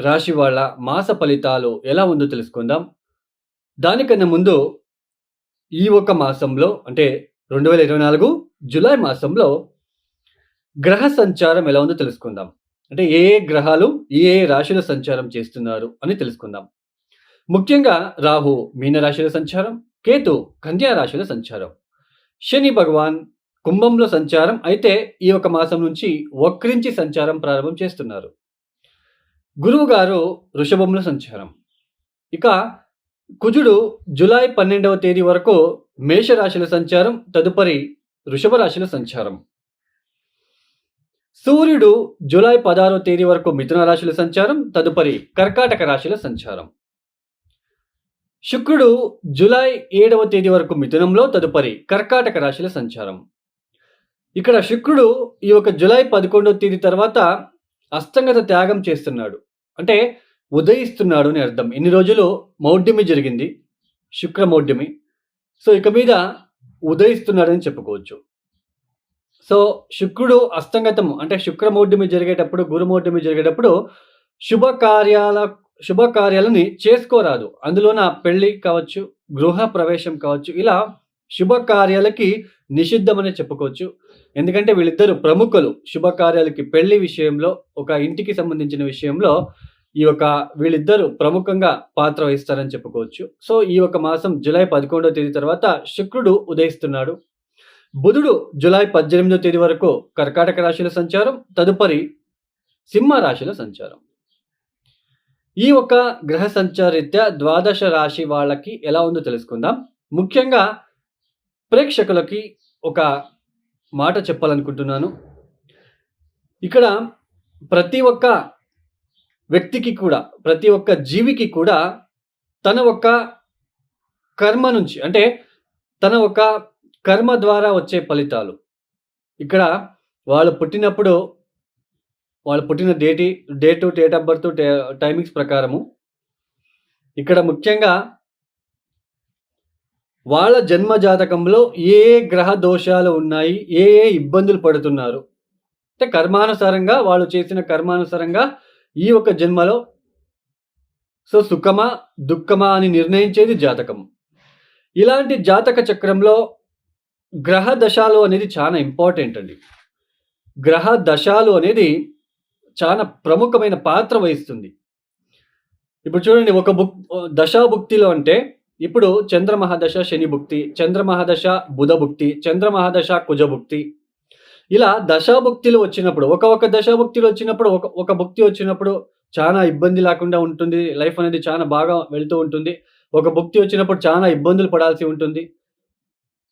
రాశి వాళ్ళ మాస ఫలితాలు ఎలా ఉందో తెలుసుకుందాం. దానికన్నా ముందు ఈ ఒక మాసంలో అంటే రెండు వేల ఇరవై నాలుగు జూలై మాసంలో గ్రహ సంచారం ఎలా ఉందో తెలుసుకుందాం. అంటే ఏ ఏ గ్రహాలు ఏ ఏ సంచారం చేస్తున్నారు అని తెలుసుకుందాం. ముఖ్యంగా రాహు మీనరాశిలో సంచారం కేతు కన్యా రాశిలో సంచారం శని భగవాన్ కుంభంలో సంచారం అయితే ఈ ఒక మాసం నుంచి వక్రించి సంచారం ప్రారంభం చేస్తున్నారు. గురువు గారు వృషభంలో సంచారం. ఇక కుజుడు జులై పన్నెండవ తేదీ వరకు మేషరాశిలో సంచారం తదుపరి వృషభ రాశిలో సంచారం. సూర్యుడు జూలై పదహారవ తేదీ వరకు మిథున రాశిలో సంచారం తదుపరి కర్కాటక రాశిలో సంచారం. శుక్రుడు జూలై ఏడవ తేదీ వరకు మిథునంలో తదుపరి కర్కాటక రాశిలో సంచారం. ఇక్కడ శుక్రుడు ఈ యొక్క జూలై పదకొండవ తేదీ తర్వాత అస్తంగత త్యాగం చేస్తున్నాడు. అంటే ఉదయిస్తున్నాడు అని అర్థం. ఇన్ని రోజులు మౌఢ్యమి జరిగింది శుక్ర మౌఢ్యమి. సో ఇక మీద ఉదయిస్తున్నాడని చెప్పుకోవచ్చు. సో శుక్రుడు అస్తంగతం అంటే శుక్రమౌఢ్యమి జరిగేటప్పుడు గురుమౌఢ్యమి జరిగేటప్పుడు శుభకార్యాల శుభకార్యాలని చేసుకోరాదు. అందులోన పెళ్ళి కావచ్చు గృహ ప్రవేశం కావచ్చు ఇలా శుభకార్యాలకి నిషిద్ధమనే చెప్పుకోవచ్చు. ఎందుకంటే వీళ్ళిద్దరు ప్రముఖులు. శుభకార్యాలకి పెళ్ళి విషయంలో ఒక ఇంటికి సంబంధించిన విషయంలో ఈ యొక్క వీళ్ళిద్దరు ప్రముఖంగా పాత్ర వహిస్తారని చెప్పుకోవచ్చు. సో ఈ ఒక మాసం జూలై పదకొండవ తేదీ తర్వాత శుక్రుడు ఉదయిస్తున్నాడు. బుధుడు జూలై పద్దెనిమిదో తేదీ వరకు కర్కాటక రాశిలో సంచారం తదుపరి సింహ రాశిలో సంచారం. ఈ ఒక గ్రహ సంచారిత్య ద్వాదశ రాశి వాళ్ళకి ఎలా ఉందో తెలుసుకుందాం. ముఖ్యంగా ప్రేక్షకులకి ఒక మాట చెప్పాలనుకుంటున్నాను. ఇక్కడ ప్రతి ఒక్క వ్యక్తికి కూడా ప్రతి ఒక్క జీవికి కూడా తన ఒక్క కర్మ నుంచి అంటే తన ఒక కర్మ ద్వారా వచ్చే ఫలితాలు. ఇక్కడ వాళ్ళు పుట్టినప్పుడు వాళ్ళు పుట్టిన డేటి date date of birth timings ప్రకారము. ఇక్కడ ముఖ్యంగా వాళ్ళ జన్మ జాతకంలో ఏ ఏ గ్రహ దోషాలు ఉన్నాయి ఏ ఏ ఇబ్బందులు పడుతున్నారు. అంటే కర్మానుసారంగా వాళ్ళు చేసిన కర్మానుసారంగా ఈ ఒక జన్మలో సో సుఖమా దుఃఖమా అని నిర్ణయించేది జాతకం. ఇలాంటి జాతక చక్రంలో గ్రహ దశాలు అనేది చాలా ఇంపార్టెంట్ అండి. గ్రహ దశాలు అనేది చాలా ప్రముఖమైన పాత్ర వహిస్తుంది. ఇప్పుడు చూడండి ఒక బుక్ దశాభుక్తిలో అంటే ఇప్పుడు చంద్ర మహాదశ శని భుక్తి చంద్ర మహాదశ బుధ భుక్తి చంద్ర మహాదశ కుజ భుక్తి. ఇలా దశాభుక్తిలు వచ్చినప్పుడు ఒక ఒక దశాభుక్తిలు వచ్చినప్పుడు ఒక ఒక భుక్తి వచ్చినప్పుడు చాలా ఇబ్బంది లేకుండా ఉంటుంది. లైఫ్ అనేది చాలా బాగా వెళ్తూ ఉంటుంది. ఒక భుక్తి వచ్చినప్పుడు చాలా ఇబ్బందులు పడాల్సి ఉంటుంది.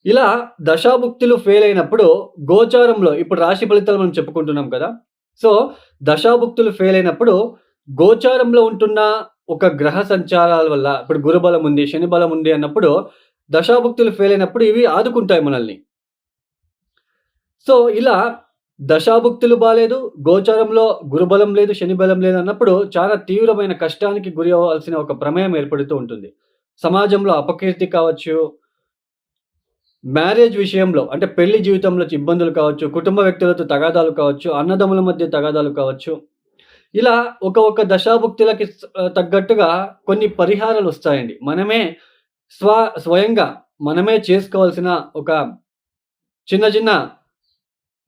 ఇలా దశాభుక్తులు ఫెయిల్ అయినప్పుడు గోచారంలో ఇప్పుడు రాశి ఫలితాలు మనం చెప్పుకుంటున్నాం కదా. సో దశాభుక్తులు ఫెయిల్ అయినప్పుడు గోచారంలో ఉంటున్న ఒక గ్రహ సంచారాల వల్ల ఇప్పుడు గురుబలం ఉంది శని బలం ఉంది అన్నప్పుడు దశాభుక్తులు ఫెయిల్ అయినప్పుడు ఇవి ఆదుకుంటాయి మనల్ని. సో ఇలా దశాభుక్తులు బాగాలేదు గోచారంలో గురుబలం లేదు శని బలం లేదు అన్నప్పుడు చాలా తీవ్రమైన కష్టానికి గురి అవ్వాల్సిన ఒక ప్రమేయం ఏర్పడుతూ ఉంటుంది. సమాజంలో అపకీర్తి కావచ్చు మ్యారేజ్ విషయంలో అంటే పెళ్ళి జీవితంలో ఇబ్బందులు కావచ్చు కుటుంబ వ్యక్తులతో తగాదాలు కావచ్చు అన్నదమ్ముల మధ్య తగాదాలు కావచ్చు ఇలా ఒక ఒక దశాభుక్తులకి తగ్గట్టుగా కొన్ని పరిహారాలు వస్తాయండి. మనమే స్వ స్వయంగా మనమే చేసుకోవాల్సిన ఒక చిన్న చిన్న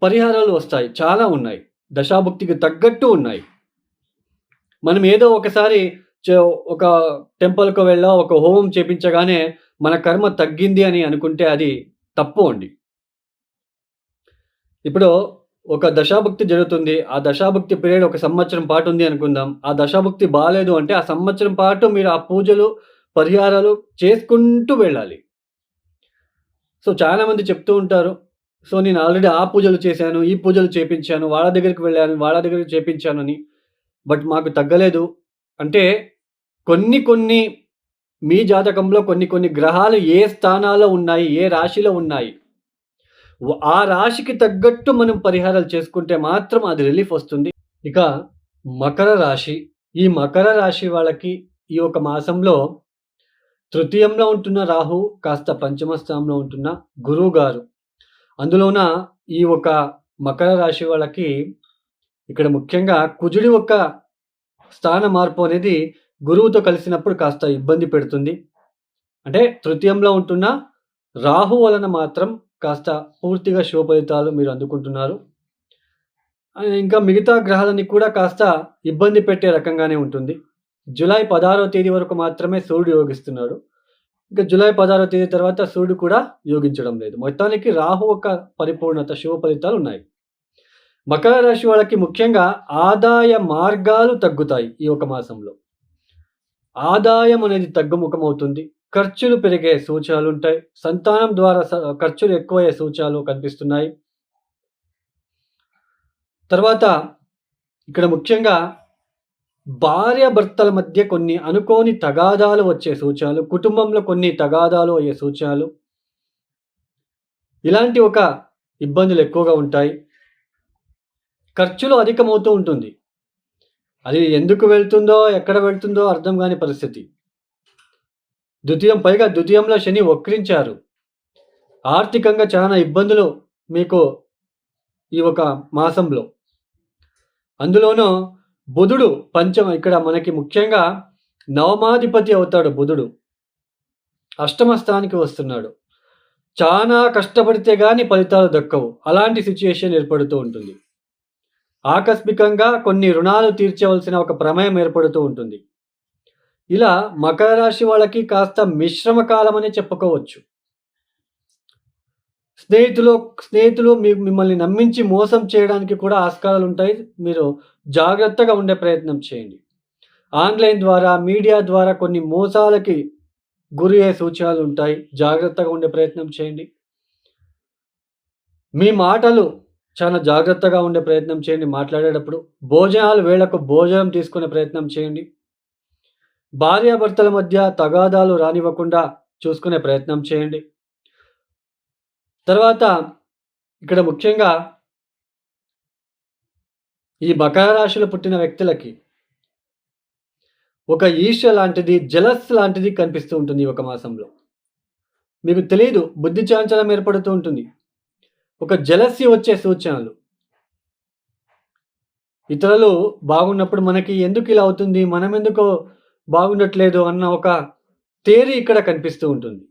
పరిహారాలు వస్తాయి. చాలా ఉన్నాయి. దశాభుక్తికి తగ్గట్టు ఉన్నాయి. మనం ఏదో ఒకసారి చే- ఒక టెంపుల్కు వెళ్ళా ఒక హోమం చేపించగానే మన కర్మ తగ్గింది అని అనుకుంటే అది తప్పు అండి. ఇప్పుడు ఒక దశాభక్తి జరుగుతుంది. ఆ దశాభక్తి పీరియడ్ ఒక సంవత్సరం పాటు ఉంది అనుకుందాం. ఆ దశాభక్తి బాగాలేదు అంటే ఆ సంవత్సరం పాటు మీరు ఆ పూజలు పరిహారాలు చేసుకుంటూ వెళ్ళాలి. సో చాలామంది చెప్తూ ఉంటారు. సో నేను ఆల్రెడీ ఆ పూజలు చేశాను ఈ పూజలు చేపించాను వాళ్ళ దగ్గరికి వెళ్ళాను వాళ్ళ దగ్గరికి చేపించాను అని. బట్ మాకు తగ్గలేదు. అంటే కొన్ని కొన్ని మీ జాతకంలో కొన్ని కొన్ని గ్రహాలు ఏ స్థానాల్లో ఉన్నాయి ఏ రాశిలో ఉన్నాయి ఆ రాశికి తగ్గట్టు మనం పరిహారాలు చేసుకుంటే మాత్రం అది రిలీఫ్ వస్తుంది. ఇక మకర రాశి. ఈ మకర రాశి వాళ్ళకి ఈ ఒక మాసంలో తృతీయంలో ఉంటున్న రాహు కాస్త పంచమ స్థానంలో ఉంటున్న గురువు గారు. అందులోన ఈ ఒక మకర రాశి వాళ్ళకి ఇక్కడ ముఖ్యంగా కుజుడి ఒక స్థాన మార్పు అనేది గురువుతో కలిసినప్పుడు కాస్త ఇబ్బంది పెడుతుంది. అంటే తృతీయంలో ఉంటున్న రాహు వలన మాత్రం కాస్త పూర్తిగా శుభ ఫలితాలు మీరు అందుకుంటున్నారు. ఇంకా మిగతా గ్రహాలని కూడా కాస్త ఇబ్బంది పెట్టే రకంగానే ఉంటుంది. జూలై పదహారో తేదీ వరకు మాత్రమే సూర్యుడు యోగిస్తున్నాడు. ఇంకా జూలై పదహారో తేదీ తర్వాత సూర్యుడు కూడా యోగించడం లేదు. మొత్తానికి రాహు ఒక పరిపూర్ణత శుభ ఫలితాలు ఉన్నాయి. మకర రాశి వాళ్ళకి ముఖ్యంగా ఆదాయ మార్గాలు తగ్గుతాయి ఈ ఒక మాసంలో. ఆదాయం అనేది తగ్గుముఖం అవుతుంది ఖర్చులు పెరిగే సూచనలు ఉంటాయి సంతానం ద్వారా స- ఖర్చులు ఎక్కువయ్యే సూచనలు కనిపిస్తున్నాయి. తర్వాత ఇక్కడ ముఖ్యంగా భార్య భర్తల మధ్య కొన్ని అనుకోని తగాదాలు వచ్చే సూచనలు కుటుంబంలో కొన్ని తగాదాలు అయ్యే సూచనలు. ఇలాంటి ఒక ఇబ్బందులు ఎక్కువగా ఉంటాయి. ఖర్చులు అధికమవుతూ ఉంటుంది. అది ఎందుకు వెళ్తుందో ఎక్కడ వెళ్తుందో అర్థం కాని పరిస్థితి. ద్వితీయం పైగా ద్వితీయంలో శని వక్రించారు. ఆర్థికంగా చాలా ఇబ్బందులు మీకు ఈ ఒక మాసంలో. అందులోనూ బుధుడు పంచమ ఇక్కడ మనకి ముఖ్యంగా నవమాధిపతి అవుతాడు బుధుడు. అష్టమ స్థానానికి వస్తున్నాడు. చాలా కష్టపడితే కానీ ఫలితాలు దక్కవు. అలాంటి సిచ్యుయేషన్ ఏర్పడుతూ ఉంటుంది. ఆకస్మికంగా కొన్ని రుణాలు తీర్చవలసిన ఒక ప్రమేయం ఏర్పడుతూ ఉంటుంది. ఇలా మకర రాశి వాళ్ళకి కాస్త మిశ్రమ కాలం చెప్పుకోవచ్చు. స్నేహితులు స్నేహితులు మీ మిమ్మల్ని నమ్మించి మోసం చేయడానికి కూడా ఆస్కారాలు ఉంటాయి. మీరు జాగ్రత్తగా ఉండే ప్రయత్నం చేయండి. ఆన్లైన్ ద్వారా మీడియా ద్వారా కొన్ని మోసాలకి గురి అయ్యే సూచనలు ఉంటాయి. జాగ్రత్తగా ఉండే ప్రయత్నం చేయండి. మీ మాటలు చాలా జాగ్రత్తగా ఉండే ప్రయత్నం చేయండి మాట్లాడేటప్పుడు. భోజనాలు వేళకు భోజనం తీసుకునే ప్రయత్నం చేయండి. భార్యాభర్తల మధ్య తగాదాలు రానివ్వకుండా చూసుకునే ప్రయత్నం చేయండి. తర్వాత ఇక్కడ ముఖ్యంగా ఈ మకర రాశిలో పుట్టిన వ్యక్తులకి ఒక ఈర్ష లాంటిది జలస్ లాంటిది కనిపిస్తూ ఉంటుంది ఒక మాసంలో. మీకు తెలియదు బుద్ధి చాంచలం ఏర్పడుతూ ఉంటుంది. ఒక జలస్సి వచ్చే సూచనలు. ఇతరులు బాగున్నప్పుడు మనకి ఎందుకు ఇలా అవుతుంది మనం ఎందుకో బాగుండట్లేదు అన్న ఒక తేరి ఇక్కడ కనిపిస్తూ ఉంటుంది.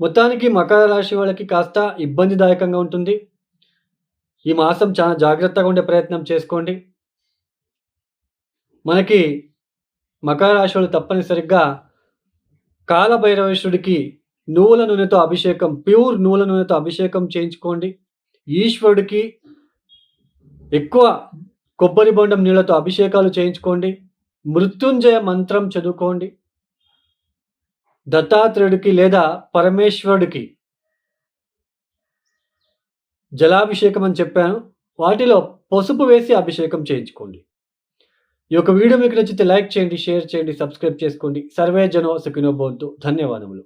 మొత్తానికి మకర రాశి వాళ్ళకి కాస్త ఇబ్బందిదాయకంగా ఉంటుంది. ఈ మాసం చాలా జాగ్రత్తగా ఉండే ప్రయత్నం చేసుకోండి. మనకి మకర రాశి వాళ్ళు తప్పనిసరిగా కాలభైరవేశ్వరుడికి నువ్వుల నూనెతో అభిషేకం ప్యూర్ నూల నూనెతో అభిషేకం చేయించుకోండి. ఈశ్వరుడికి ఎక్కువ కొబ్బరి బొండం నీళ్ళతో అభిషేకాలు చేయించుకోండి. మృత్యుంజయ మంత్రం చదువుకోండి. దత్తాత్రేయుడికి లేదా పరమేశ్వరుడికి జలాభిషేకం అని చెప్పాను. వాటిలో పసుపు వేసి అభిషేకం చేయించుకోండి. ఈ యొక్క వీడియో మీకు నచ్చితే లైక్ చేయండి షేర్ చేయండి సబ్స్క్రైబ్ చేసుకోండి. సర్వే జనో సుఖినో ధన్యవాదములు.